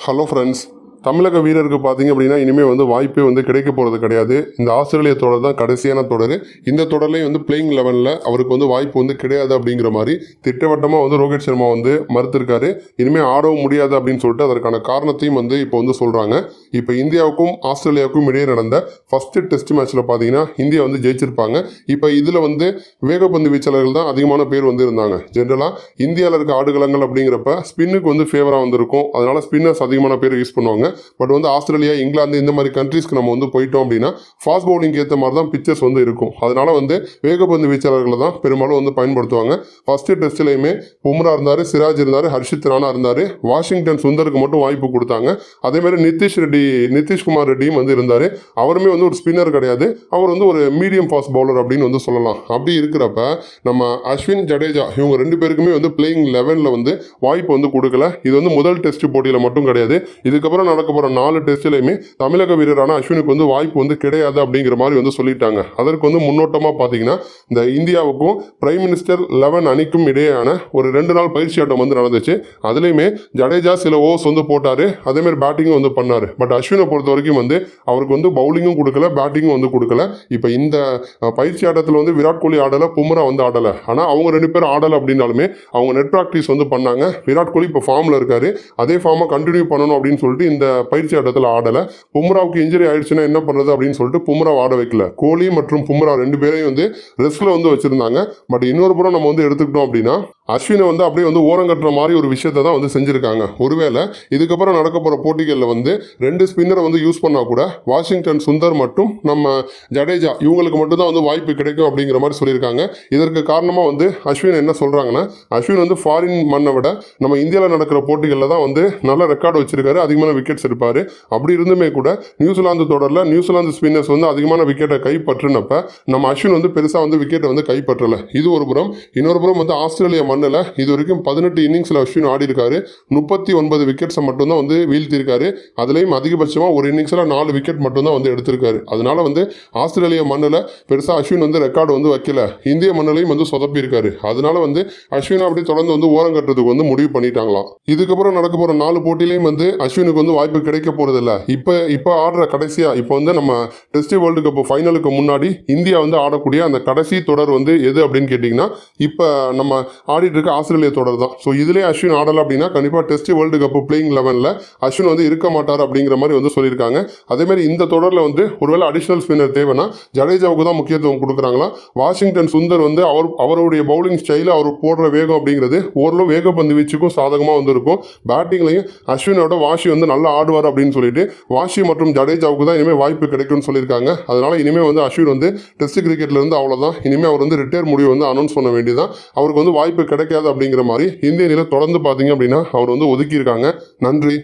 Hello friends தமிழக வீரருக்கு பார்த்தீங்க அப்படின்னா இனிமேல் வந்து வாய்ப்பே வந்து கிடைக்க போகிறது கிடையாது. இந்த ஆஸ்திரேலிய தொடர் தான் கடைசியான தொடர். இந்த தொடர்லேயும் வந்து பிளேயிங் லெவனில் அவருக்கு வந்து வாய்ப்பு வந்து கிடையாது அப்படிங்கிற மாதிரி திட்டவட்டமாக வந்து ரோஹித் சர்மா வந்து மறுத்திருக்காரு. இனிமேல் ஆடவும் முடியாது அப்படின்னு சொல்லிட்டு அதற்கான காரணத்தையும் வந்து இப்போ வந்து சொல்கிறாங்க இப்போ இந்தியாவுக்கும் ஆஸ்திரேலியாவுக்கும் இடையே நடந்த ஃபஸ்ட்டு டெஸ்ட் மேட்ச்சில் பார்த்தீங்கன்னா இந்தியா வந்து ஜெயிச்சிருப்பாங்க. இப்போ இதில் வந்து வேகப்பந்து வீச்சாளர்கள் தான் அதிகமான பேர் வந்து இருந்தாங்க. ஜென்ரலாக இந்தியாவில் இருக்க ஆடுகளங்கள் அப்படிங்கிறப்ப ஸ்பின்னுக்கு வந்து ஃபேவராக வந்திருக்கும். அதனால் ஸ்பின்னர்ஸ் அதிகமான பேர் யூஸ் பண்ணுவாங்க. பட் வந்து ஆஸ்திரேலியா இங்கிலாந்து இந்த மாதிரி கண்ட்ரீஸ்க்கு நம்ம வந்து போயிட்டோம் அப்படின்னா ஃபாஸ்ட் பவுலிங் ஏற்ற மாதிரி தான் பிக்சர்ஸ் வந்து இருக்கும். அதனால வந்து வேகப்பந்து வீச்சாளர்களை தான் பெரும்பாலும் வந்து பயன்படுத்துவாங்க. ஃபர்ஸ்ட் டெஸ்ட்லேயுமே பும்ரா இருந்தார் சிராஜ் இருந்தார் ஹர்ஷித் ராணா இருந்தார் வாஷிங்டன் சுந்தருக்கு மட்டும் வாய்ப்பு கொடுத்தாங்க. அதே மாதிரி நிதிஷ் ரெட்டி நிதிஷ்குமார் ரெட்டியும் வந்து இருந்தார். அவருமே வந்து ஒரு ஸ்பின்னர் கிடையாது. அவர் வந்து ஒரு மீடியம் ஃபாஸ்ட் பவுலர் அப்படின்னு வந்து சொல்லலாம். அப்படி இருக்கிறப்ப நம்ம அஸ்வின் ஜடேஜா இவங்க ரெண்டு பேருக்குமே வந்து பிளேயிங் லெவனில் வந்து வாய்ப்பு வந்து கொடுக்கல. இது வந்து முதல் டெஸ்ட் போட்டியில் மட்டும் கிடையாது. இதுக்கப்புறம் நடக்க போகிற நாலு டெஸ்ட்லையுமே தமிழக வீரரான அஸ்வினுக்கு வந்து வாய்ப்பு வந்து கிடையாது அப்படிங்கிற மாதிரி வந்து சொல்லிட்டாங்க. அதற்கு வந்து முன்னோட்டமாக பார்த்தீங்கன்னா இந்த இந்தியாவுக்கும் பிரைம் மினிஸ்டர் லெவன் அணிக்கும் இடையேயான ஒரு ரெண்டு நாள் பயிற்சி ஆட்டம் வந்து நடந்துச்சு. அதுலேயுமே ஜடேஜா சில ஓவர்ஸ் வந்து போட்டார். அதேமாதிரி பேட்டிங்கும் வந்து பண்ணார். பட் அஸ்வினை பொறுத்த வரைக்கும் வந்து அவருக்கு வந்து பவுலிங்கும் கொடுக்கல பேட்டிங்கும் வந்து கொடுக்கல. இப்போ இந்த பயிற்சி ஆட்டத்தில் வந்து விராட் கோலி ஆடலை பும்ரா வந்து ஆடலை. ஆனால் அவங்க ரெண்டு பேரும் ஆடலை அப்படின்னாலுமே அவங்க நெட் ப்ராக்டிஸ் வந்து பண்ணாங்க. விராட் கோலி இப்போ ஃபார்மில் இருக்காரு. அதே ஃபார்மாக கண்டினியூ பண்ணணும் அப்படின்னு சொல்லிட்டு இந்த பயிற்சி ஆட்டத்தில் ஆடலை. பும்ராவுக்கு இன்ஜுரி ஆயிடுச்சுன்னா என்ன பண்ணுறது அப்படின்னு சொல்லிட்டு பும்ரா ஆட வைக்கல. கோலி மற்றும் பும்ரா ரெண்டு பேரையும் வந்து ரெஸ்ட்டில் வந்து வச்சுருந்தாங்க. பட் இன்னொரு புறம் நம்ம வந்து எடுத்துக்கிட்டோம் அப்படின்னா அஸ்வினை வந்து அப்படியே வந்து ஓரங்கட்டுற மாதிரி ஒரு விஷயத்தை தான் வந்து செஞ்சுருக்காங்க. ஒருவேளை இதுக்கப்புறம் நடக்க போகிற போட்டிகளில் வந்து ரெண்டு ஸ்பின்னரை வந்து யூஸ் பண்ணால் கூட வாஷிங்டன் சுந்தர் மற்றும் நம்ம ஜடேஜா இவங்களுக்கு மட்டும்தான் வந்து வாய்ப்பு கிடைக்கும் அப்படிங்கிற மாதிரி சொல்லியிருக்காங்க. இதற்கு காரணமாக வந்து அஸ்வின் என்ன சொல்கிறாங்கன்னா அஸ்வின் வந்து ஃபாரின் மண்ணை விட நம்ம இந்தியாவில் நடக்கிற போட்டிகளில் தான் வந்து நல்ல ரெக்கார்டு வச்சிருக்காரு அதிகமான விக்கெட்ஸ் எடுப்பார். அப்படி இருந்துமே கூட நியூசிலாந்து தொடரில் நியூசிலாந்து ஸ்பின்னர்ஸ் வந்து அதிகமான விக்கெட்டை கைப்பற்றினப்ப நம்ம அஸ்வின் வந்து பெருசாக வந்து விக்கெட்டை வந்து கைப்பற்றலை. இது ஒரு புறம். இன்னொரு புறம் வந்து ஆஸ்திரேலியா மண்ணில் இது வரைக்கும் பதினெட்டு இன்னிங்ஸில் அஸ்வின் ஆடி இருக்காரு முப்பத்தி ஒன்பது விக்கெட்ஸை மட்டும்தான் வந்து வீழ்த்திருக்காரு அதுலேயும் அதிகபட்சமாக ஒரு இன்னிங்ஸில் நாலு விக்கெட் மட்டும்தான் வந்து எடுத்திருக்காரு. அதனால வந்து ஆஸ்திரேலிய மண்ணில் பெருசாக அஸ்வின் வந்து ரெக்கார்டு வந்து வைக்கல. இந்திய மண்ணிலையும் வந்து சொதப்பியிருக்காரு. அதனால வந்து அஸ்வின் அப்படி தொடர்ந்து வந்து ஓரம் கட்டுறதுக்கு வந்து முடிவு பண்ணிட்டாங்களாம். இதுக்கப்புறம் நடக்க போகிற நாலு போட்டிலையும் வந்து அஸ்வினுக்கு வந்து வாய்ப்பு கிடைக்க போகிறதில்ல இப்போ இப்போ ஆடுற கடைசியாக இப்போ வந்து நம்ம டெஸ்ட் வேர்ல்டு கப் ஃபைனலுக்கு முன்னாடி இந்தியா வந்து ஆடக்கூடிய அந்த கடைசி தொடர் வந்து எது அப்படின்னு கேட்டிங்கன்னா இப்போ நம்ம ஆடி ஆடிட்டு இருக்க ஆஸ்திரேலிய தொடர் தான். ஸோ இதுலேயே அஸ்வின் ஆடலை அப்படின்னா கண்டிப்பாக டெஸ்ட் வேர்ல்டு கப் பிளேயிங் லெவனில் அஸ்வின் வந்து இருக்க மாட்டார் அப்படிங்கிற மாதிரி வந்து சொல்லியிருக்காங்க. அதேமாதிரி இந்த தொடரில் வந்து ஒருவேளை அடிஷனல் ஸ்பின்னர் தேவைன்னா ஜடேஜாவுக்கு தான் முக்கியத்துவம் கொடுக்குறாங்களா? வாஷிங்டன் சுந்தர் வந்து அவர் அவருடைய பவுலிங் ஸ்டைலில் அவர் போடுற வேகம் அப்படிங்கிறது ஓரளவு வேகப்பந்து வீச்சுக்கும் சாதகமாக வந்து இருக்கும் பேட்டிங்லையும் அஸ்வினோட வாஷி வந்து நல்லா ஆடுவார் அப்படின்னு சொல்லிட்டு வாஷி மற்றும் ஜடேஜாவுக்கு தான் இனிமேல் வாய்ப்பு கிடைக்கும்னு சொல்லியிருக்காங்க. அதனால இனிமேல் வந்து அஸ்வின் வந்து டெஸ்ட் கிரிக்கெட்ல இருந்து அவ்வளோதான் இனிமேல் அவர் வந்து ரிட்டையர் முடிவு வந்து அனௌன்ஸ் பண்ண வேண்டியதான் அவருக்கு வந்து வாய்ப்பு கிடைக்காது அப்படிங்கிற மாதிரி இந்திய நிலை தொடர்ந்து பார்த்தீங்க அப்படின்னா அவர் வந்து ஒதுக்கியிருக்காங்க. நன்றி.